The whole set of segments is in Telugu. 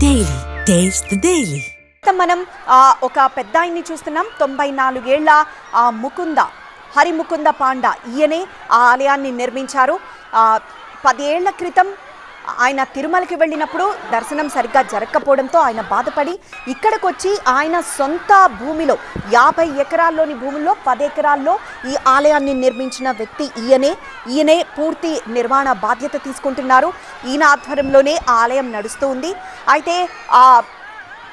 డైలీ టేస్ట్ డైలీ మనం ఆ, ఒక పెద్ద ఆయన్ని చూస్తున్నాం. తొంభై నాలుగేళ్ళ ఆ ముకుంద హరిముకుంద పాండ ఈయనే ఆ ఆలయాన్ని నిర్మించారు. పదేళ్ళ క్రితం ఆయన తిరుమలకి వెళ్ళినప్పుడు దర్శనం సరిగ్గా జరగకపోవడంతో ఆయన బాధపడి ఇక్కడికి వచ్చి ఆయన సొంత భూమిలో యాభై ఎకరాల్లోని భూమిలో పది ఎకరాల్లో ఈ ఆలయాన్ని నిర్మించిన వ్యక్తి ఈయనే. ఈయనే పూర్తి నిర్మాణ బాధ్యత తీసుకుంటున్నారు. ఈయన ఆధ్వర్యంలోనే ఆలయం నడుస్తూ ఉంది. అయితే ఆ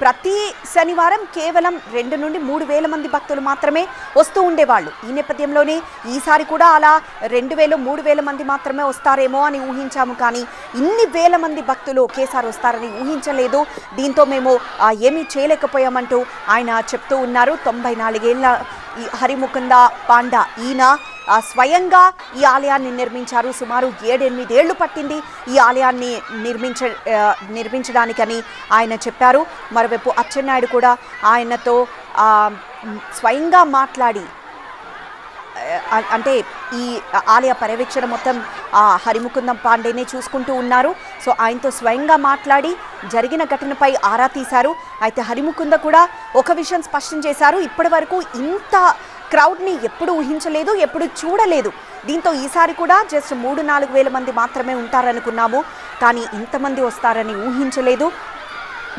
ప్రతి శనివారం కేవలం రెండు నుండి మూడు వేల మంది భక్తులు మాత్రమే వస్తూ ఉండేవాళ్ళు. ఈ నేపథ్యంలోనే ఈసారి కూడా అలా రెండు వేలు మూడు వేల మంది మాత్రమే వస్తారేమో అని ఊహించాము. కానీ ఇన్ని వేల మంది భక్తులు ఒకేసారి వస్తారని ఊహించలేదు. దీంతో మేము ఏమీ చేయలేకపోయామంటూ ఆయన చెప్తూ ఉన్నారు. తొంభై నాలుగేళ్ళ ఈ హరిముకుంద పాండ ఈయన స్వయంగా ఈ ఆలయాన్ని నిర్మించారు. సుమారు ఏడెనిమిదేళ్ళు పట్టింది ఈ ఆలయాన్ని నిర్మించ నిర్మించడానికని ఆయన చెప్పారు. మరోవైపు అచ్చెన్నాయుడు కూడా ఆయనతో స్వయంగా మాట్లాడి అంటే ఈ ఆలయ పర్యవేక్షణ మొత్తం ఆ హరిముకుందం పాండేనే చూసుకుంటూ ఉన్నారు. సో ఆయనతో స్వయంగా మాట్లాడి జరిగిన ఘటనపై ఆరా తీశారు. అయితే హరిముకుంద కూడా ఒక విషయం స్పష్టం చేశారు. ఇప్పటి వరకు ఇంత క్రౌడ్ని ఎప్పుడు ఊహించలేదు ఎప్పుడు చూడలేదు. దీంతో ఈసారి కూడా జస్ట్ మూడు నాలుగు వేల మంది మాత్రమే ఉంటారనుకున్నాము. కానీ ఇంతమంది వస్తారని ఊహించలేదు.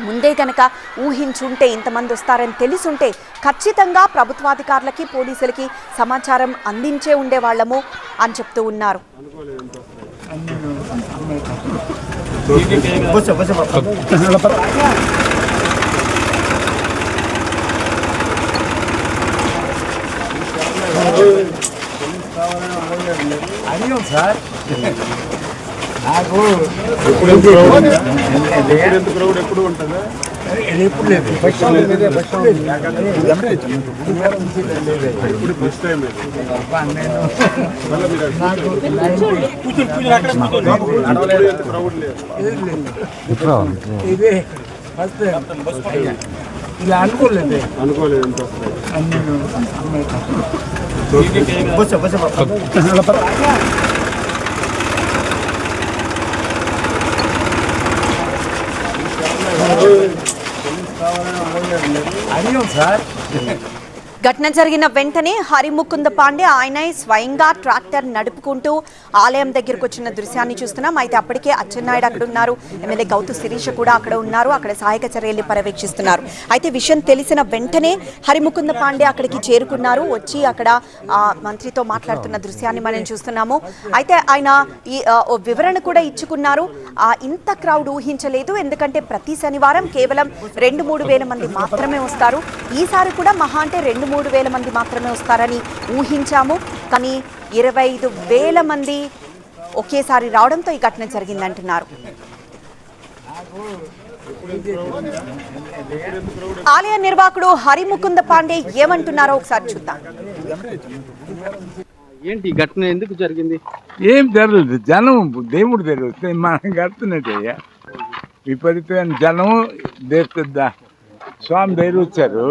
ముందే కనుక ఊహించుంటే ఇంతమంది వస్తారని తెలిసుంటే ఖచ్చితంగా ప్రభుత్వాధికారులకి పోలీసులకి సమాచారం అందించే ఉండేవాళ్ళము అని చెప్తూ ఉన్నారు. అడిగాం సార్. నాకు ఎప్పుడు ఉంటుందా ఎప్పుడు లేదు. ఇప్పుడు ఫస్ట్ టైం ఇది ఫస్ట్ ఇలా అనుకోలేదు. అనుకోలేదు వస్తుంది? నేను అడిగాం సార్. ఘటన జరిగిన వెంటనే హరిముకుంద పాండే ఆయన స్వయంగా ట్రాక్టర్ నడుపుకుంటూ ఆలయం దగ్గరకు వచ్చిన దృశ్యాన్ని చూస్తున్నాం. అయితే అప్పటికే అచ్చెన్నాయుడు అక్కడ ఉన్నారు. ఎమ్మెల్యే గౌతు శిరీష కూడా అక్కడ ఉన్నారు. అక్కడ సహాయక చర్యల్ని పర్యవేక్షిస్తున్నారు. అయితే విషయం తెలిసిన వెంటనే హరిముకుంద పాండే అక్కడికి చేరుకున్నారు. వచ్చి అక్కడ మంత్రితో మాట్లాడుతున్న దృశ్యాన్ని మనం చూస్తున్నాము. అయితే ఆయన ఈ ఓ వివరణ కూడా ఇచ్చుకున్నారు. ఇంత క్రౌడ్ ఊహించలేదు. ఎందుకంటే ప్రతి శనివారం కేవలం రెండు మూడు వేల మంది మాత్రమే వస్తారు. ఈసారి కూడా మహా అంటే రెండు మూడు వేల మంది మాత్రమే వస్తారని ఊహించాము. కానీ ఇరవై ఐదు వేల మంది ఒకేసారి రావడంతో ఈ ఘటన జరిగిందంటున్నారు. ఆలయ నిర్వాహకుడు హరిముకుంద పాండే ఏమంటున్నారో ఒకసారి చూద్దాం. ఏంటి ఈ ఘటన ఎందుకు జరిగింది? ఏం జరగలేదు. జనం దేవుడు తెలియదు. మనం కడుతున్నట్టయ్యా విపరీతమైన జనం దేశ స్వామి దగ్గర వచ్చారు.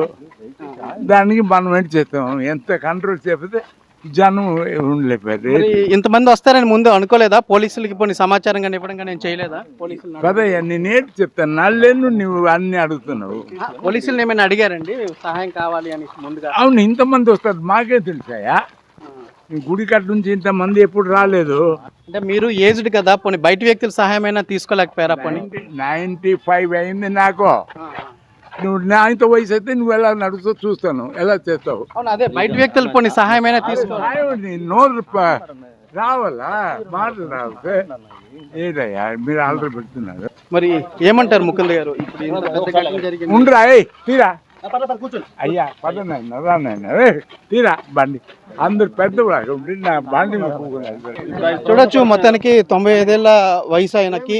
దానికి మనం ఏంటి చేస్తాం? ఎంత కంట్రోల్ చేపితే జనం ఉండలేపారు మరి ఇంతమంది వస్తారని ముందు అనుకోలేదా? పోలీసులకి పోనీ సమాచారం కానీ ఇవ్వడం కానీ చేయలేదా? పోలీసులు కదయ్యా నేనేంటి చెప్తాను? నల్లేను నువ్వు అన్ని అడుగుతున్నావు. పోలీసులు ఏమైనా అడిగారండి? సహాయం కావాలి అని ముందుగా. అవును ఇంతమంది వస్తారు. మాకే తెలుసాయా? గుడి కట్ట నుంచి ఇంతమంది ఎప్పుడు రాలేదు. అంటే మీరు ఏజ్డ్ కదా పోనీ బయట వ్యక్తుల సహాయం అయినా తీసుకోలేకపోయారా పోనీ? నైంటీ ఫైవ్ అయింది నాకు. నువ్వు నాయనతో వయసు అయితే నువ్వు ఎలా నడుస్తూ చూస్తాను? ఎలా చేస్తావు? అవును అదే బయట వ్యక్తులు పోనీ సహాయం అయినా తీసుకో నీ నోరు రావాలా? మాట రావాలి ఏదయ్యా? మీరు ఆర్డర్ పెడుతున్నారు. మరి ఏమంటారు ముకుంద్ గారు? ఇప్పుడు ఇంత పెద్ద ఘటన జరిగింది. ఉండరా ఏ తీరా. అయ్యా తీరా బండి. అందరు ఉండి నా బండి. చూడొచ్చు మొత్తానికి తొంభై ఐదేళ్ళ వయసు ఆయనకి.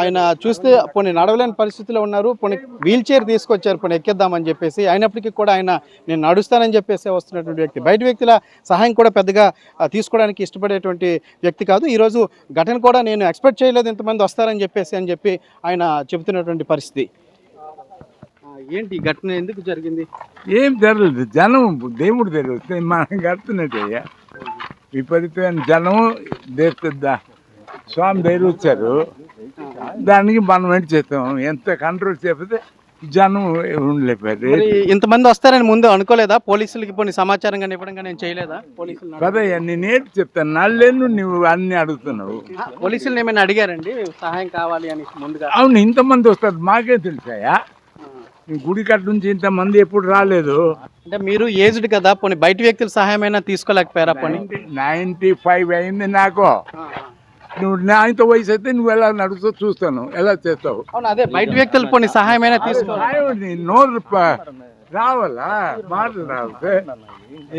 ఆయన చూస్తే పోనీ నడవలేని పరిస్థితిలో ఉన్నారు. పోనీ వీల్ చైర్ తీసుకొచ్చారు పోనీ ఎక్కిద్దామని చెప్పేసి. అయినప్పటికీ కూడా ఆయన నేను నడుస్తానని చెప్పేసి వస్తున్నటువంటి వ్యక్తి. బయట వ్యక్తుల సహాయం కూడా పెద్దగా తీసుకోవడానికి ఇష్టపడేటువంటి వ్యక్తి కాదు. ఈరోజు ఘటన కూడా నేను ఎక్స్పెక్ట్ చేయలేదు ఇంతమంది వస్తారని చెప్పేసి అని చెప్పి ఆయన చెబుతున్నటువంటి పరిస్థితి. ఏంటి ఘటన ఎందుకు జరిగింది? ఏం జరగలేదు. జనం దేవుడు తెలియదు. మనం కడుతున్నట్టయ్యా విపరీతమైన జనం దేశ స్వామి దగ్గర వచ్చారు. దానికి మనం ఏంటి చేస్తాం? ఎంత కంట్రోల్ చేపితే జనం ఉండలేపారు మరి ఇంతమంది వస్తారని ముందు అనుకోలేదా? పోలీసులకి పోనీ సమాచారం కానీ ఇవ్వడం కానీ చేయలేదా? పోలీసులు కదయ్యా నేను ఏంటి చెప్తాను. నల్లేను నువ్వు అన్ని అడుగుతున్నావు. పోలీసులు ఏమైనా అడిగారండి? సహాయం కావాలి అని ముందుగా. అవును ఇంతమంది వస్తారు. మాకే తెలుసాయా గుడి కట్ట నుంచి ఇంతమంది ఎప్పుడు రాలేదు. అంటే మీరు ఏజ్డ్ కదా పోనీ బయట వ్యక్తుల సహాయం అయినా తీసుకోలేకపోయారా పోనీ? నైంటీ ఫైవ్ అయింది నాకు. నువ్వు నా ఇంత వయసు అయితే నువ్వు ఎలా నడుస్తావు చూస్తాను ఎలా చేస్తావు? అదే బయట వ్యక్తులు పోనీ సహాయం అయినా తీసుకో నీ నోరు రావాలా? మాటలు రావాలి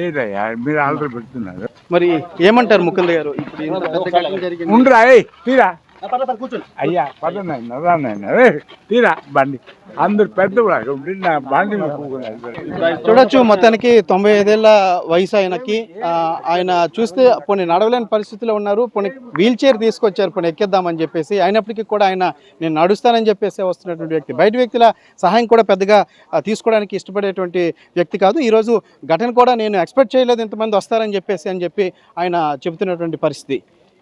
ఏదయ్యా మీరు ఆర్డర్ పెడుతున్నారు. మరి ఏమంటారు ముకుంద్ గారు? ఇప్పుడు ఉండరా తీరా. అయ్యా పదనైనా తీరా బండి. అందరు నా బండి. చూడొచ్చు మొత్తానికి తొంభై ఐదేళ్ళ వయసు ఆయనకి. ఆయన చూస్తే పోనీ నడవలేని పరిస్థితిలో ఉన్నారు. పోనీ వీల్ చైర్ తీసుకొచ్చారు పోనీ ఎక్కిద్దామని చెప్పేసి. అయినప్పటికీ కూడా ఆయన నేను నడుస్తానని చెప్పేసి వస్తున్నటువంటి వ్యక్తి. బయట వ్యక్తుల సహాయం కూడా పెద్దగా తీసుకోవడానికి ఇష్టపడేటువంటి వ్యక్తి కాదు. ఈరోజు ఘటన కూడా నేను ఎక్స్పెక్ట్ చేయలేదు ఇంతమంది వస్తారని చెప్పేసి అని చెప్పి ఆయన చెబుతున్నటువంటి పరిస్థితి.